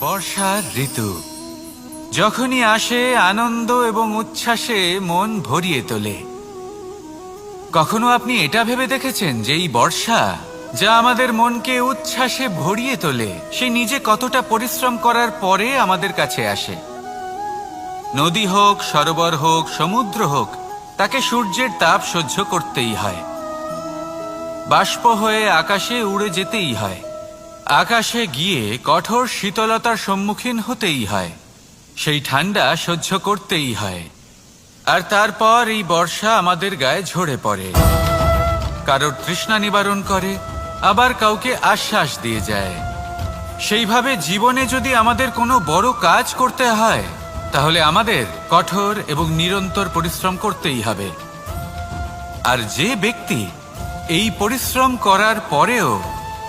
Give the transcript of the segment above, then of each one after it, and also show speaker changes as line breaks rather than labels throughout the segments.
বর্ষার ঋতু। যখনই আসে আনন্দ এবং উচ্ছ্বাসে মন ভরিয়ে তোলে। কখনো আপনি এটা ভেবে দেখেছেন যে এই বর্ষা যা আমাদের মনকে উচ্ছ্বাসে ভরিয়ে তোলে, সে নিজে কতটা পরিশ্রম করার পরে আমাদের কাছে আসে? নদী হোক, সরোবর হোক, সমুদ্র হোক, তাকে সূর্যের তাপ সহ্য করতেই হয়। বাষ্প হয়ে আকাশে উড়ে যেতেই হয়। আকাশে গিয়ে কঠোর শীতলতার সম্মুখীন হতেই হয়। সেই ঠান্ডা সহ্য করতেই হয়। আর তারপর এই বর্ষা আমাদের গায়ে ঝরে পড়ে। কারোর তৃষ্ণা নিবারণ করে, আবার কাউকে আশ্বাস দিয়ে যায়। সেইভাবে জীবনে যদি আমাদের কোনো বড় কাজ করতে হয়, তাহলে আমাদের কঠোর এবং নিরন্তর পরিশ্রম করতেই হবে। আর যে ব্যক্তি এই পরিশ্রম করার পরেও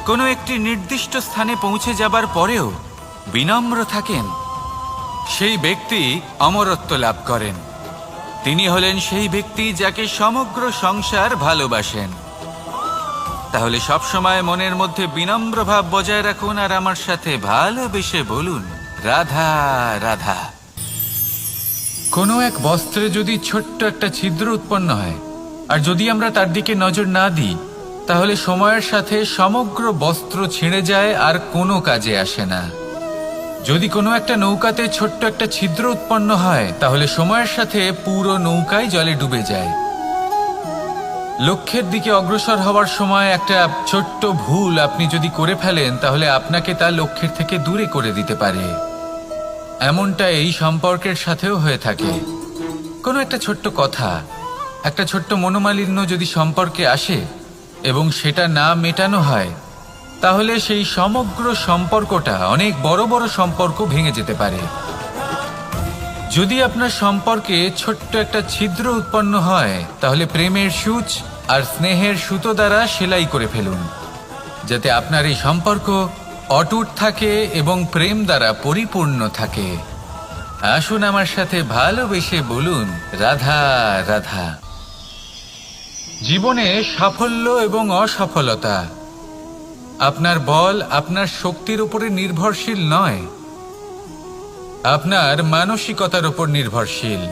কোনো একটি নির্দিষ্ট স্থানে পৌঁছে যাবার পরেও বিনম্র থাকেন। সেই ব্যক্তি অমরত্ব লাভ করেন। তিনি হলেন সেই ব্যক্তি যাকে সমগ্র সংসার ভালোবাসেন। তাহলে সবসময় মনের মধ্যে বিনম্র ভাব বজায় রাখুন আর আমার সাথে ভালোবেসে বলুন, রাধা রাধা। কোনো এক বস্ত্রে যদি ছোট্ট একটা ছিদ্র উৎপন্ন হয়, আর যদি আমরা তার দিকে নজর না দিই তাহলে সময়ের সাথে সমগ্র বস্ত্র ছিঁড়ে যায় আর কোনো কাজে আসে না। যদি কোনো একটা নৌকাতে ছোট্ট একটা ছিদ্র উৎপন্ন হয়, তাহলে সময়ের সাথে পুরো নৌকাই জলে ডুবে যায়। লক্ষ্যের দিকে অগ্রসর হওয়ার সময় একটা ছোট্ট ভুল আপনি যদি করে ফেলেন, তাহলে আপনাকে তা লক্ষ্যের থেকে দূরে করে দিতে পারে। এমনটা এই সম্পর্কের সাথেও হয়ে থাকে। কোনো একটা ছোট্ট কথা, একটা ছোট্ট মনোমালিন্য যদি সম্পর্কে আসে এবং সেটা না মেটানো হয়, তাহলে সেই সমগ্র সম্পর্কটা অনেক বড় বড় সম্পর্ক ভেঙে যেতে পারে। যদি আপনার সম্পর্কে ছোট্ট একটা ছিদ্র উৎপন্ন হয়, তাহলে প্রেমের সূচ আর স্নেহের সুতো দ্বারা সেলাই করে ফেলুন, যাতে আপনার এই সম্পর্ক অটুট থাকে এবং প্রেম দ্বারা পরিপূর্ণ থাকে। আসুন আমার সাথে ভালোবেসে বলুন, রাধা রাধা। জীবনে সাফল্য এবং অসফলতা। আপনার বল আপনার শক্তির উপরে নির্ভরশীল নয়। আপনার মানসিকতার উপর নির্ভরশীল।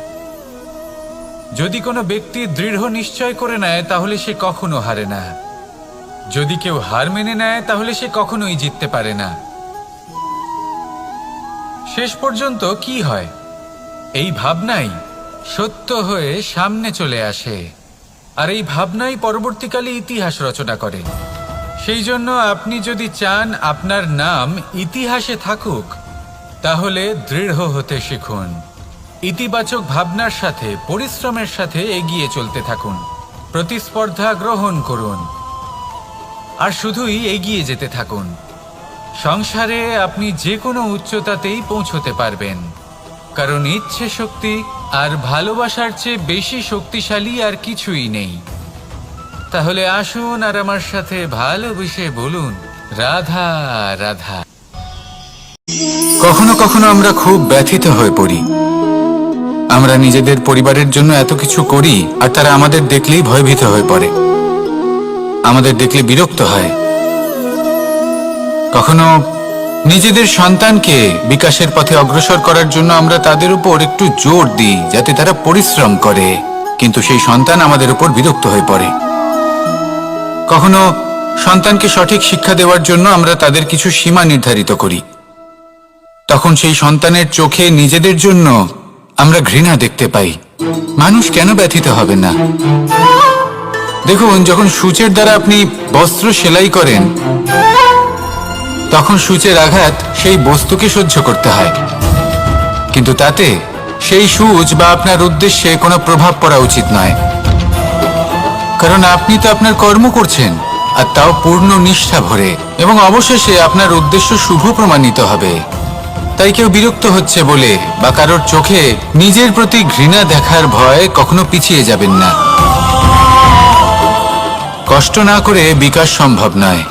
যদি কোনো ব্যক্তি দৃঢ় নিশ্চয় করে নেয়, তাহলে সে কখনো হারে না। যদি কেউ হার মেনে নেয়, তাহলে সে কখনোই জিততে পারে না। শেষ পর্যন্ত কি হয়? এই ভাবনাই সত্য হয়ে সামনে চলে আসে। আর এই ভাবনাই পরবর্তীকালে ইতিহাস রচনা করে। সেই জন্য আপনি যদি চান আপনার নাম ইতিহাসে থাকুক, তাহলে দৃঢ় হতে শিখুন। ইতিবাচক ভাবনার সাথে, পরিশ্রমের সাথে এগিয়ে চলতে থাকুন। প্রতিস্পর্ধা গ্রহণ করুন। আর শুধুই এগিয়ে যেতে থাকুন। সংসারে আপনি যে কোনো উচ্চতাতেই পৌঁছতে পারবেন। কারণ ইচ্ছে শক্তি আর ভালোবাসার চেয়ে বেশি শক্তিশালী আর কিছুই নেই। তাহলে আসুন আর আমার সাথে ভালোবেসে বলুন, রাধা রাধা। কখনো কখনো আমরা খুব ব্যথিত হয়ে পড়ি। আমরা নিজেদের পরিবারের জন্য এত কিছু করি আর তারা আমাদের দেখলেই ভয়ভীত হয়ে পড়ে। আমাদের দেখলে বিরক্ত হয়। কখনো নিজেদের সন্তানকে বিকাশের পথে অগ্রসর করার জন্য আমরা তাদের উপর একটু জোর দিই, যাতে তারা পরিশ্রম করে। কিন্তু সেই সন্তান আমাদের উপর বিরক্ত হয়ে পড়ে। কখনো সন্তানকে সঠিক শিক্ষা দেওয়ার জন্য আমরা তাদের কিছু সীমা নির্ধারিত করি। তখন সেই সন্তানের চোখে নিজেদের জন্য আমরা ঘৃণা দেখতে পাই। মানুষ কেন ব্যথিত হবে না? দেখুন, যখন সূচের দ্বারা আপনি বস্ত্র সেলাই করেন তখন সূচের আঘাত সেই বস্তুকে সহ্য করতে হয়। কিন্তু তাতে সেই সূচ বা আপনার উদ্দেশ্যে কোনো প্রভাব পড়া উচিত নয়। কারণ আপনি তো আপনার কর্ম করছেন, আর তাও পূর্ণ নিষ্ঠা ভরে, এবং অবশেষে আপনার উদ্দেশ্য শুভ প্রমাণিত হবে। তাই কেউ বিরক্ত হচ্ছে বলে, বা কারোর চোখে নিজের প্রতি ঘৃণা দেখার ভয় কখনো পিছিয়ে যাবেন না। কষ্ট না করে বিকাশ সম্ভব নয়।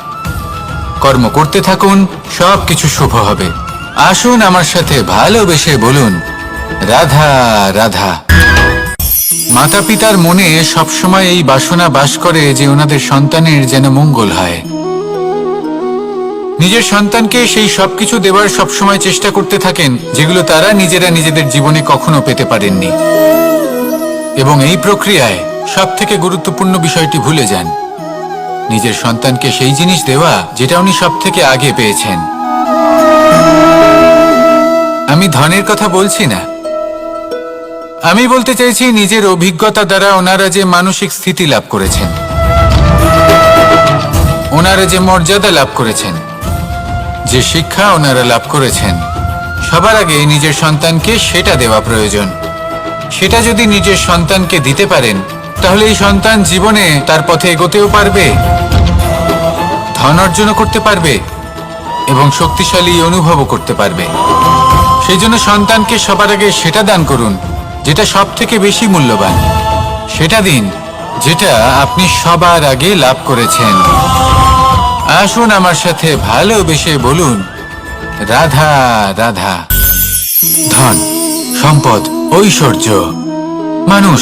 কর্ম করতে থাকুন সব কিছু শুভ হবে। আসুন আমার সাথে ভালোবেসে বলুন, রাধা রাধা। মাতা পিতার মনে সবসময় এই বাসনা বাস করে যে ওনাদের সন্তানের যেন মঙ্গল হয়।
নিজের সন্তানকে সেই সবকিছু দেওয়ার সবসময় চেষ্টা করতে থাকেন, যেগুলো তারা নিজেরা নিজেদের জীবনে কখনো পেতে পারেননি। এবং এই প্রক্রিয়ায় সব থেকে গুরুত্বপূর্ণ বিষয়টি ভুলে যান। নিজের সন্তানকে সেই জিনিস দেওয়া যেটা উনি সব থেকে আগে পেয়েছেন। আমি ধনের কথা বলছি না। আমি বলতে চাইছি নিজের অভিজ্ঞতা দ্বারা ওনারা যে মানসিক স্থিতি লাভ করেছেন। ওনারা যে মর্যাদা লাভ করেছেন। যে শিক্ষা ওনারা লাভ করেছেন। সবার আগে নিজের সন্তানকে সেটা দেওয়া প্রয়োজন। সেটা যদি নিজের সন্তানকে দিতে পারেন তাহলে এই সন্তান জীবনে তার পথে এগোতেও পারবে? ধন অর্জনও করতে পারবে এবং শক্তিশালী অনুভবও করতে পারবে। সেই জন্য সন্তানকে সবার আগে সেটা দান করুন, যেটা সব থেকে বেশি মূল্যবান। সেটা দিন, যেটা আপনি সবার আগে লাভ করেছেন। আসুন আমার সাথে ভালোবেসে বলুন, রাধা রাধা। ধন, সম্পদ, ঐশ্বর্য। মানুষ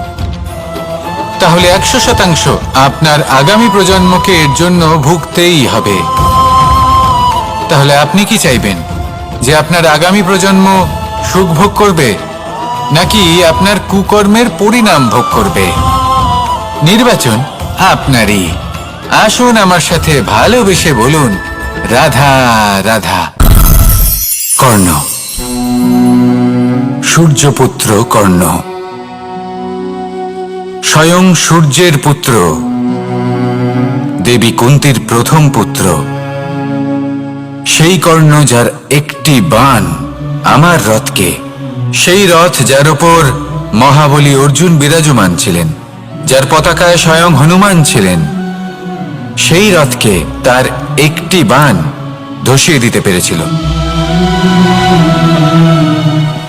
তাহলে একশো শতাংশ আপনার আগামী প্রজন্মকে এর জন্য ভুগতেই হবে। তাহলে আপনি কি চাইবেন? যে আপনার আগামী প্রজন্ম সুখ ভোগ করবে, নাকি আপনার কুকর্মের পরিণাম ভোগ করবে? নির্বাচন আপনারই। আসুন আমার সাথে ভালোবেসে বলুন, রাধা রাধা। কর্ণ। সূর্যপুত্র কর্ণ। স্বয়ং সূর্যের পুত্র। দেবী কুন্তির প্রথম পুত্র। সেই কর্ণ যার একটি বাণ আমার রথকে, সেই রথ যার ওপর মহাবলী অর্জুন বিরাজমান ছিলেন, যার পতাকায় স্বয়ং হনুমান ছিলেন, সেই রথকে তার একটি বাণ ধসিয়ে দিতে পেরেছিল।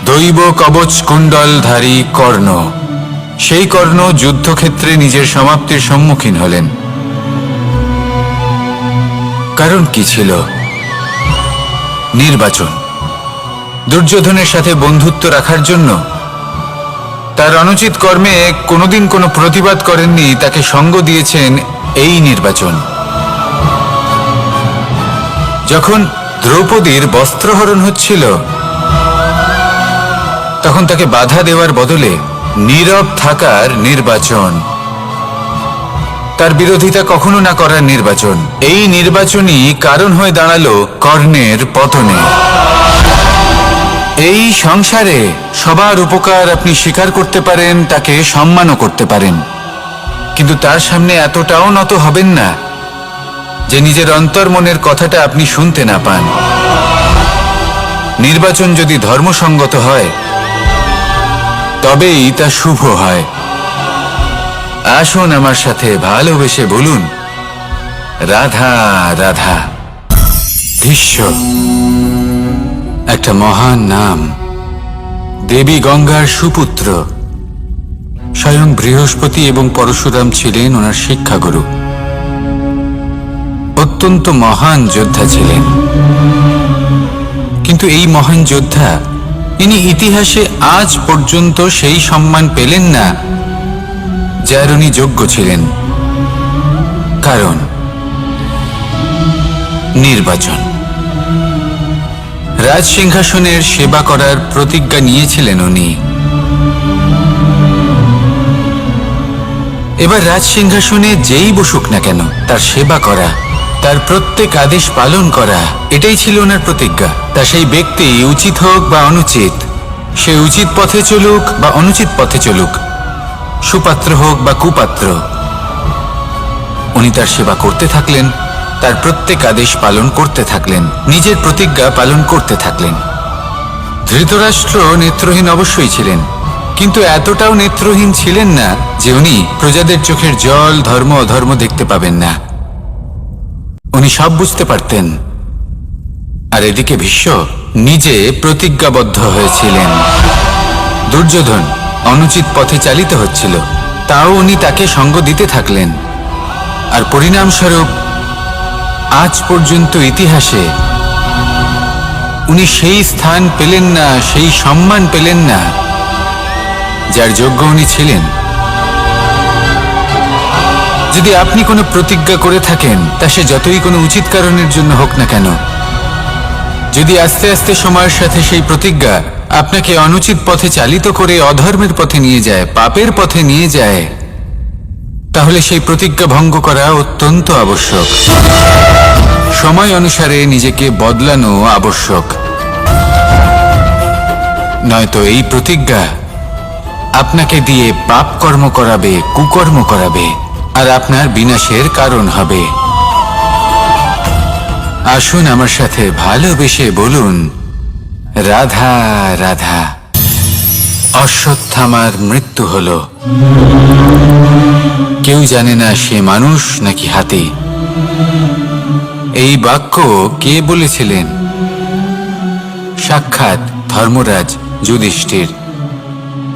দৈব কবচ কুণ্ডলধারী কর্ণ সেই কর্ণ যুদ্ধক্ষেত্রে নিজের সমাপ্তির সম্মুখীন হলেন। কারণ কি ছিল? নির্বাচন। দুর্যোধনের সাথে বন্ধুত্ব রাখার জন্য। তার অনুচিত কর্মে কোনোদিন কোনো প্রতিবাদ করেননি, তাকে সঙ্গ দিয়েছেন এই নির্বাচন। যখন দ্রৌপদীর বস্ত্রহরণ হচ্ছিল, তখন তাকে বাধা দেওয়ার বদলে নীরব থাকার নির্বাচন। তার বিরোধিতা কখনো না করার নির্বাচন। এই নির্বাচনই কারণ হয়ে দাঁড়াল কর্ণের পতনে। এই সংসারে সবার উপকার আপনি স্বীকার করতে পারেন, তাকে সম্মানও করতে পারেন। কিন্তু তার সামনে এতটাও নত হবেন না যে নিজের অন্তর্মনের কথাটা আপনি শুনতে না পান। নির্বাচন যদি ধর্মসঙ্গত হয় তবেই তা শুভ হয়। আসুন আমার সাথে ভালোবেসে বলুন, রাধা রাধা, ভীষ্ম, একটা মহান নাম, দেবী গঙ্গার সুপুত্র। স্বয়ং বৃহস্পতি এবং পরশুরাম ছিলেন ওনার শিক্ষাগুরু। অত্যন্ত মহান যোদ্ধা ছিলেন। কিন্তু এই মহান যোদ্ধা ইনি ইতিহাসে আজ পর্যন্ত সেই সম্মান পেলেন না, যার উনি যোগ্য ছিলেন। কারণ, নির্বাচন। রাজ সিংহাসনের সেবা করার প্রতিজ্ঞা নিয়েছিলেন উনি। এবার রাজ সিংহাসনে যেই বসুক না কেন, তার সেবা করা, তার প্রত্যেক আদেশ পালন করা, এটাই ছিল ওনার প্রতিজ্ঞা। তা সেই ব্যক্তি উচিত হোক বা অনুচিত, সে উচিত পথে চলুক বা অনুচিত পথে চলুক, সুপাত্র হোক বা কুপাত্র। উনি তার সেবা করতে থাকলেন, তার প্রত্যেক আদেশ পালন করতে থাকলেন, নিজের প্রতিজ্ঞা পালন করতে থাকলেন। ধৃতরাষ্ট্র নেত্রহীন অবশ্যই ছিলেন, কিন্তু এতটাও নেত্রহীন ছিলেন না যে উনি প্রজাদের চোখের জল, ধর্ম, অধর্ম দেখতে পাবেন না। উনি সব বুঝতে পারতেন। আর এদিকে ভীষ্ম নিজে প্রতিজ্ঞাবদ্ধ হয়েছিলেন। দুর্যোধন অনুচিত পথে চালিত হচ্ছিল। তাও উনি তাকে সঙ্গ দিতে থাকলেন। আর পরিণামস্বরূপ আজ পর্যন্ত ইতিহাসে উনি সেই স্থান পেলেন না, সেই সম্মান পেলেন না, যার যোগ্য উনি ছিলেন। যদি আপনি কোনো প্রতিজ্ঞা করে থাকেন, তা সে যতই কোনো উচিত কারণের জন্য হোক না কেন যদি আস্তে আস্তে সময়ের সাথে সেই প্রতিজ্ঞা আপনাকে অনুচিত পথে চালিত করে অধর্মের পথে নিয়ে যায়, পাপের পথে নিয়ে যায়, তাহলে সেই প্রতিজ্ঞা ভঙ্গ করা অত্যন্ত আবশ্যক। সময় অনুসারে নিজেকে বদলানো আবশ্যক। নয়তো এই প্রতিজ্ঞা আপনাকে দিয়ে পাপ কর্ম করাবে, কুকর্ম করাবে, আর আপনার বিনাশের কারণ হবে। আসুন আমার সাথে ভালোবেসে বলুন, রাধা রাধা, অশ্বত্থামার মৃত্যু হল। কেউ জানে না সে মানুষ নাকি হাতি। এই বাক্য কে বলেছিলেন? সাক্ষাৎ ধর্মরাজ যুধিষ্ঠির।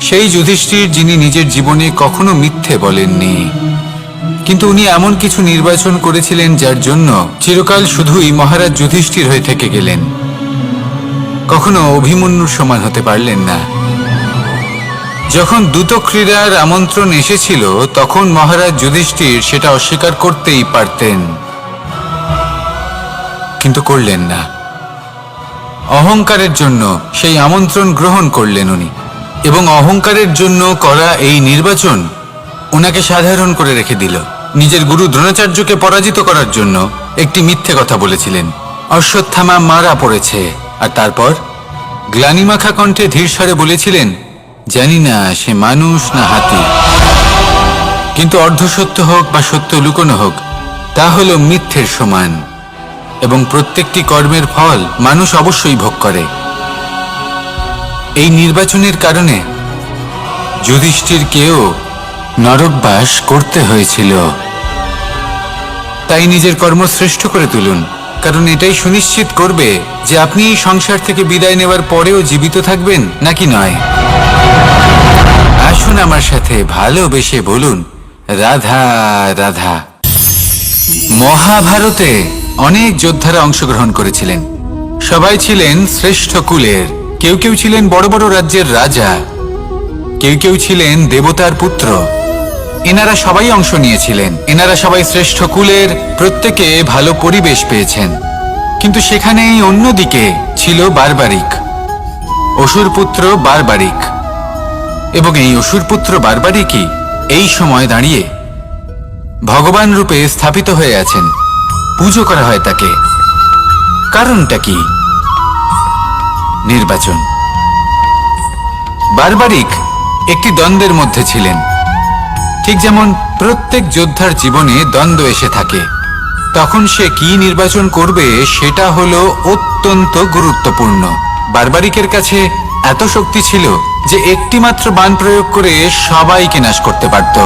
সেই যুধিষ্ঠির যিনি নিজের জীবনে কখনো মিথ্যে বলেননি। কিন্তু উনি এমন কিছু নির্বাচন করেছিলেন যার জন্য চিরকাল শুধুই মহারাজ যুধিষ্ঠির হয়ে থেকে গেলেন। কখনো অভিমন্যুর সমান হতে পারলেন না। যখন দ্রুত ক্রীড়ার আমন্ত্রণ এসেছিল, তখন মহারাজ যুধিষ্ঠির সেটা অস্বীকার করতেই পারতেন। কিন্তু করলেন না। অহংকারের জন্য সেই আমন্ত্রণ গ্রহণ করলেন উনি। এবং অহংকারের জন্য করা এই নির্বাচন ওনাকে সাধারণ করে রেখে দিল। নিজের গুরু দ্রোণাচার্যকে পরাজিত করার জন্য একটি মিথ্যে কথা বলেছিলেন। অশ্বত্থামা মারা পড়েছে। আর তারপর? গ্লানিমাখা কণ্ঠে ধীরস্বরে বলেছিলেন, জানি না সে মানুষ না হাতি। কিন্তু অর্ধসত্য হোক বা সত্য লুকোনো হোক, তা হল মিথ্যের সমান। এবং প্রত্যেকটি কর্মের ফল মানুষ অবশ্যই ভোগ করে। এই নির্বাচনের কারণে যুধিষ্ঠিরকেও নরকবাস করতে হয়েছিল। তাই নিজের কর্ম শ্রেষ্ঠ করে তুলুন। কারণ এটাই সুনিশ্চিত করবে যে আপনি এই সংসার থেকে বিদায় নেওয়ার পরেও জীবিত থাকবেন নাকি নয়। আসুন আমার সাথে ভালোবেসে বলুন, রাধা রাধা। মহাভারতে অনেক যোদ্ধারা অংশগ্রহণ করেছিলেন। সবাই ছিলেন শ্রেষ্ঠ কুলের। কেউ কেউ ছিলেন বড় বড় রাজ্যের রাজা। কেউ কেউ ছিলেন দেবতার পুত্র। এনারা সবাই অংশ নিয়েছিলেন। এনারা সবাই শ্রেষ্ঠ কুলের প্রত্যেকে ভালো পরিবেশ পেয়েছেন। কিন্তু সেখানেই অন্যদিকে ছিল বারবারিক। অসুর পুত্র বারবারিক। এবং এই অসুর পুত্র বারবারিকই এই সময় দাঁড়িয়ে ভগবান রূপে স্থাপিত হয়ে আছেন। পুজো করা হয় তাকে। কারণটা কি? নির্বাচন। বারবারিক একটি দ্বন্দ্বের মধ্যে ছিলেন। ঠিক যেমন প্রত্যেক যোদ্ধার জীবনে দ্বন্দ্ব এসে থাকে, তখন সে কি নির্বাচন করবে সেটা হলো অত্যন্ত গুরুত্বপূর্ণ। বারবারিকের কাছে এত শক্তি ছিল যে একটি মাত্র বান প্রয়োগ করে সবাইকে নাশ করতে পারত।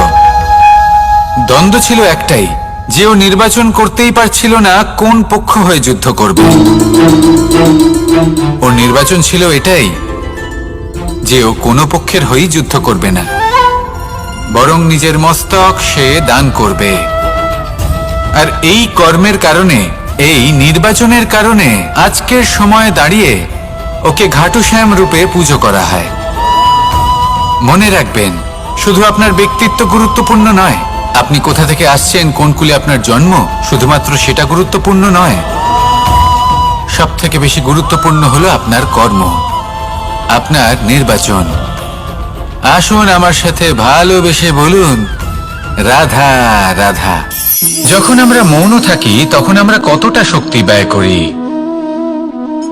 দ্বন্দ্ব ছিল একটাই, যে ও নির্বাচন করতেই পারছিল না কোন পক্ষ হয়ে যুদ্ধ করবে। ওর নির্বাচন ছিল এটাই, যে ও কোনো পক্ষের হয়েই যুদ্ধ করবে না। বরং নিজের মস্তক সে দান করবে। আর এই কর্মের কারণে, এই নির্বাচনের কারণে আজকের সময়ে দাঁড়িয়ে ওকে ঘাটুশ্যাম রূপে পুজো করা হয়। মনে রাখবেন, শুধু আপনার ব্যক্তিত্ব গুরুত্বপূর্ণ নয়। আপনি কোথা থেকে আসছেন, কোন কুলে আপনার জন্ম, শুধুমাত্র সেটা গুরুত্বপূর্ণ নয়। সব থেকে বেশি গুরুত্বপূর্ণ হলো আপনার কর্ম, আপনার নির্বাচন। আসুন আমার সাথে ভালোবেসে বলুন, রাধা রাধা। যখন আমরা মৌন থাকি, তখন আমরা কতটা শক্তি ব্যয় করি?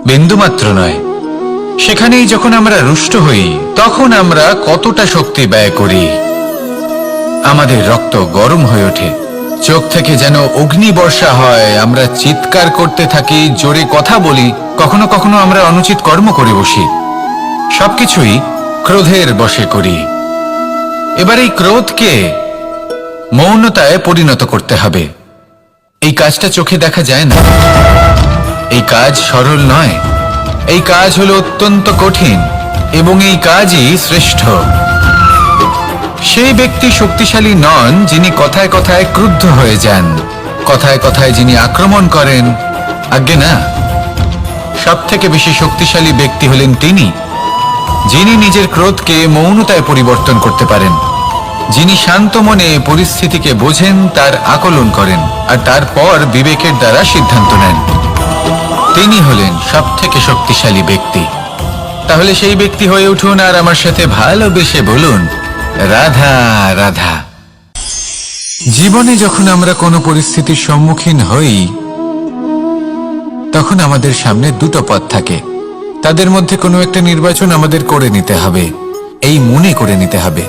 বিন্দুমাত্র নয়। সেখানেই যখন আমরা রুষ্ট হই, তখন আমরা কতটা শক্তি ব্যয় করি? আমাদের রক্ত গরম হয়ে ওঠে। চোখ থেকে যেন অগ্নি বর্ষা হয়। আমরা চিৎকার করতে থাকি, জোরে কথা বলি। কখনো কখনো আমরা অনুচিত কর্ম করে বসি। সবকিছুই ক্রোধের বশে করি। এবার এই ক্রোধকে মৌনতায় পরিণত করতে হবে। এই কাজটা চোখে দেখা যায় না। এই কাজ সরল নয়। এই কাজ হলো অত্যন্ত কঠিন এবং এই কাজই শ্রেষ্ঠ। সেই ব্যক্তি শক্তিশালী নন যিনি কথায় কথায় ক্রুদ্ধ হয়ে যান। কথায় কথায় যিনি আক্রমণ করেন। আজ্ঞে না। সব থেকে বেশি শক্তিশালী ব্যক্তি হলেন তিনি। যিনি নিজের ক্রোধকে মৌনতায় পরিবর্তন করতে পারেন, যিনি শান্ত মনে পরিস্থিতিকে বোঝেন, তার আকলন করেন, আর তারপর বিবেকের দ্বারা সিদ্ধান্ত নেন। তিনি হলেন সব থেকে শক্তিশালী ব্যক্তি। তাহলে সেই ব্যক্তি হয়ে উঠুন আর আমার সাথে ভালোবেসে বলুন, রাধা রাধা। জীবনে যখন আমরা কোনো পরিস্থিতির সম্মুখীন হই, তখন আমাদের সামনে দুটো পথ থাকে। তাদের মধ্যে কোনো একটা নির্বাচন আমাদের করে নিতে হবে। এই মনে করে নিতে হবে।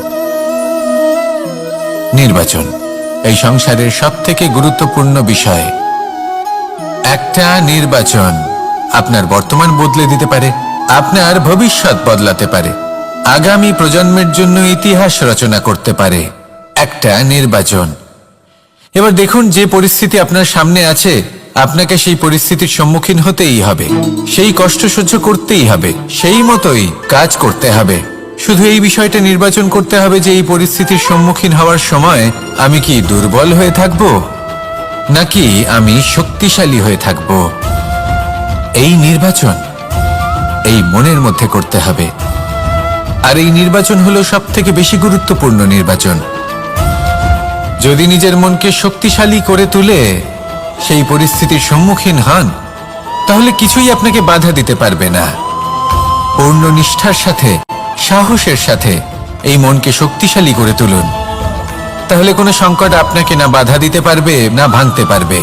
নির্বাচন, এই সংসারের সব থেকে গুরুত্বপূর্ণ বিষয়। একটা নির্বাচন আপনার বর্তমান বদলে দিতে পারে, আপনার ভবিষ্যৎ বদলাতে পারে, আগামী প্রজন্মের জন্য ইতিহাস রচনা করতে পারে। একটা নির্বাচন। এবার দেখুন যে পরিস্থিতি আপনার সামনে আছে আপনাকে সেই পরিস্থিতির সম্মুখীন হতেই হবে। সেই কষ্ট সহ্য করতেই হবে। সেই মতোই কাজ করতে হবে। শুধু এই বিষয়টা নির্বাচন করতে হবে যে এই পরিস্থিতির সম্মুখীন হওয়ার সময় আমি কি দুর্বল হয়ে থাকব? নাকি আমি শক্তিশালী হয়ে থাকব? এই নির্বাচন, এই মনের মধ্যে করতে হবে। আর এই নির্বাচন হলো সব থেকে বেশি গুরুত্বপূর্ণ নির্বাচন। যদি নিজের মনকে শক্তিশালী করে তুলে সেই পরিস্থিতির সম্মুখীন হন, তাহলে কিছুই আপনাকে বাধা দিতে পারবে না। পূর্ণ নিষ্ঠার সাথে, সাহসের সাথে এই মনকে শক্তিশালী করে তুলুন। তাহলে কোনো সংকট আপনাকে না বাধা দিতে পারবে, না ভাঙতে পারবে।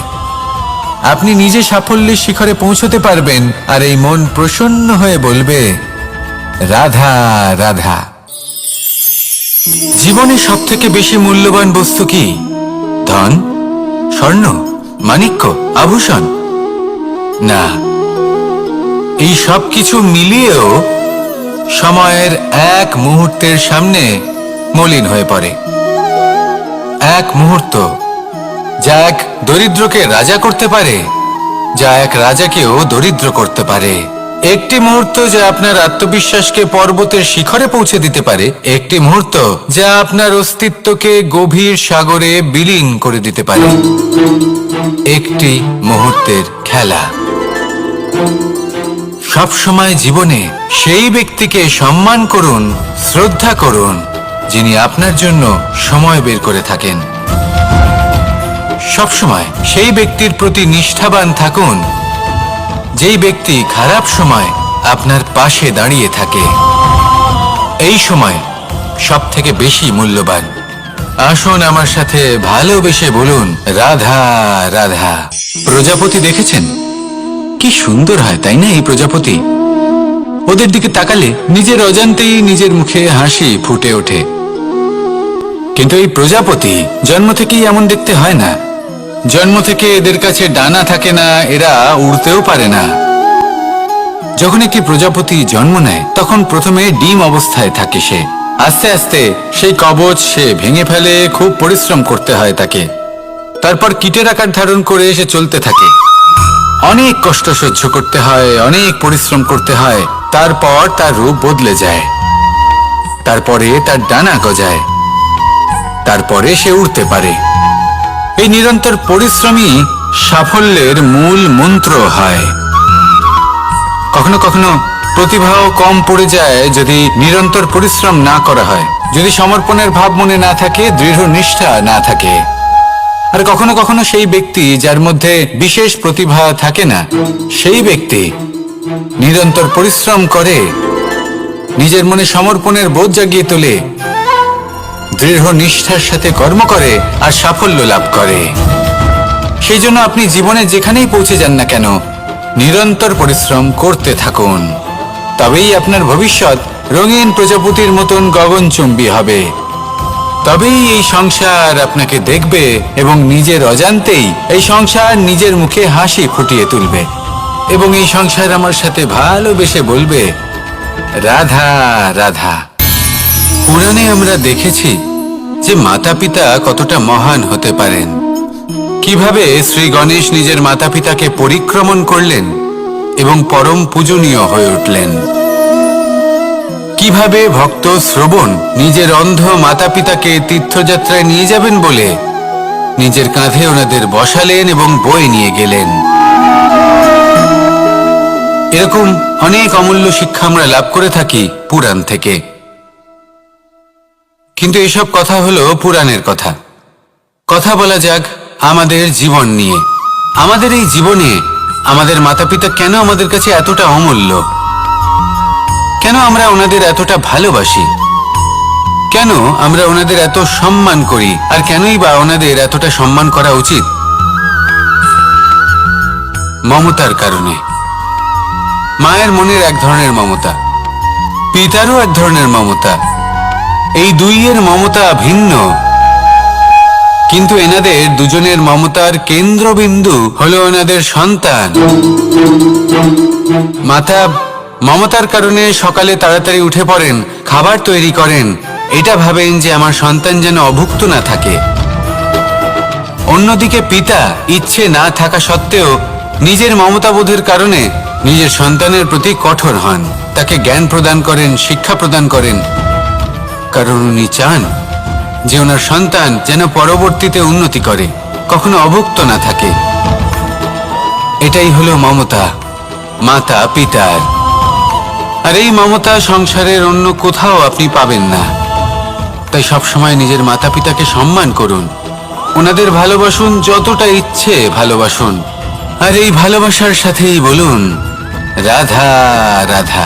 আপনি নিজে সাফল্যের শিখরে পৌঁছতে পারবেন আর এই মন প্রসন্ন হয়ে বলবে, রাধা রাধা। জীবনে সবথেকে বেশি মূল্যবান বস্তু কি? ধন? স্বর্ণ? মাণিক্য, আভূষণ। না, এই সব কিছু মিলিয়েও সময়ের এক মুহূর্তের সামনে মলিন হয়ে পড়ে। এক মুহূর্ত যা এক দরিদ্রকে রাজা করতে পারে, যা এক রাজাকেও দরিদ্র করতে পারে। একটি মুহূর্ত যা আপনার আত্মবিশ্বাসকে পর্বতের শিখরে পৌঁছে দিতে পারে, একটি মুহূর্ত যা আপনার অস্তিত্বকে গভীর সাগরে বিলীন করে দিতে পারে। একটি মুহূর্তের খেলা। সব সময় জীবনে সেই ব্যক্তিকে সম্মান করুন, শ্রদ্ধা করুন, যিনি আপনার জন্য সময় বের করে থাকেন। সবসময় সেই ব্যক্তির প্রতি নিষ্ঠাবান থাকুন যেই ব্যক্তি খারাপ সময় আপনার পাশে দাঁড়িয়ে থাকে, এই সময় সব থেকে বেশি মূল্যবান। আসুন আমার সাথে ভালোবেসে বলুন, রাধা রাধা। প্রজাপতি দেখেছেন? কি সুন্দর হয়, তাই না এই প্রজাপতি? ওদের দিকে তাকালে নিজের অজান্তেই নিজের মুখে হাসি ফুটে ওঠে। কিন্তু এই প্রজাপতি জন্ম থেকেই এমন দেখতে হয় না। জন্ম থেকে এদের কাছে ডানা থাকে না, এরা উড়তেও পারে না। যখন একটি প্রজাপতি জন্ম নেয়, তখন প্রথমে ডিম অবস্থায় থাকে সে। আস্তে আস্তে সেই কবচ সে ভেঙে ফেলে, খুব পরিশ্রম করতে হয় তাকে। তারপর কীটের আকার ধারণ করে সে চলতে থাকে। অনেক কষ্ট সহ্য করতে হয়, অনেক পরিশ্রম করতে হয়, তারপর তার রূপ বদলে যায়। তারপরে তার ডানা গজায়। তারপরে সে উড়তে পারে। এই নিরন্তর পরিশ্রমই সাফল্যের মূল মন্ত্র হয়। কখনো কখনো প্রতিভাও কম পড়ে যায় যদি নিরন্তর পরিশ্রম না করা হয়। যদি সমর্পণের ভাব মনে না থাকে, দৃঢ় নিষ্ঠা না থাকে। আর কখনো কখনো সেই ব্যক্তি যার মধ্যে বিশেষ প্রতিভা থাকে না, সেই ব্যক্তি নিরন্তর পরিশ্রম করে, নিজের মনে সমর্পণের বোধ জাগিয়ে তোলে দৃঢ় নিষ্ঠার সাথে কর্ম করে আর সাফল্য লাভ করে। সেই জন্য আপনি জীবনে যেখানেই পৌঁছে যান না কেন, নিরন্তর পরিশ্রম করতে থাকুন। তবেই আপনার ভবিষ্যৎ রঙিন প্রজাপতির মতন গগনচুম্বী হবে। তবেই এই সংসার আপনাকে দেখবে এবং নিজের অজান্তেই এই সংসার নিজের মুখে হাসি ফুটিয়ে তুলবে। এবং এই সংসার আমার সাথে ভালোবেসে বলবে, রাধা রাধা। পুরাণে আমরা দেখেছি যে মাতা পিতা কতটা মহান হতে পারেন। কীভাবে শ্রী গণেশ নিজের মাতা পিতাকে পরিক্রমণ করলেন এবং পরম পূজনীয় হয়ে উঠলেন। কীভাবে ভক্ত শ্রবণ নিজের অন্ধ মাতা পিতাকে তীর্থযাত্রায় নিয়ে যাবেন বলে নিজের কাঁধে ওনাদের বসালেন এবং বয়ে নিয়ে গেলেন। এরকম অনেক অমূল্য শিক্ষা আমরা লাভ করে থাকি পুরাণ থেকে। কিন্তু এসব কথা হলো পুরাণের কথা। কথা বলা যাক আমাদের জীবন নিয়ে। আমাদের এই জীবনে আমাদের মাতা পিতা কেন আমাদের কাছে এতটা অমূল্য? কেন আমরা ওনাদের এতটা ভালোবাসি? কেন আমরা ওনাদের এত সম্মান করি? আর কেনই বা ওনাদের এতটা সম্মান করা উচিত? মমতার কারণে। মায়ের মনের এক ধরনের মমতা, পিতারও এক ধরনের মমতা। এই দুইয়ের মমতা ভিন্ন। কিন্তু এনাদের দুজনের মমতার কেন্দ্রবিন্দু হলো ওনাদের সন্তান। মাতা মমতার কারণে সকালে তাড়াতাড়ি উঠে পড়েন, খাবার তৈরি করেন। এটা ভাবেন যে আমার সন্তান যেন অভুক্ত না থাকে। অন্যদিকে পিতা ইচ্ছে না থাকা সত্ত্বেও নিজের মমতাবোধের কারণে নিজের সন্তানের প্রতি কঠোর হন। তাকে জ্ঞান প্রদান করেন, শিক্ষা প্রদান করেন। কারণ উনি চান যে ওনার সন্তান যেন পরবর্তীতে উন্নতি করে, কখনো অভুক্ত না থাকে। এটাই হলো মমতা, মাতা পিতার আর এই মমতা সংসারের অন্য কোথাও আপনি পাবেন না। তাই সবসময় নিজের মাতা পিতাকে সম্মান করুন। ওনাদের ভালোবাসুন যতটা ইচ্ছে ভালোবাসুন। আর এই ভালোবাসার সাথেই বলুন, রাধা রাধা।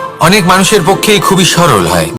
অনেক মানুষের পক্ষেই খুবই সরল হয়।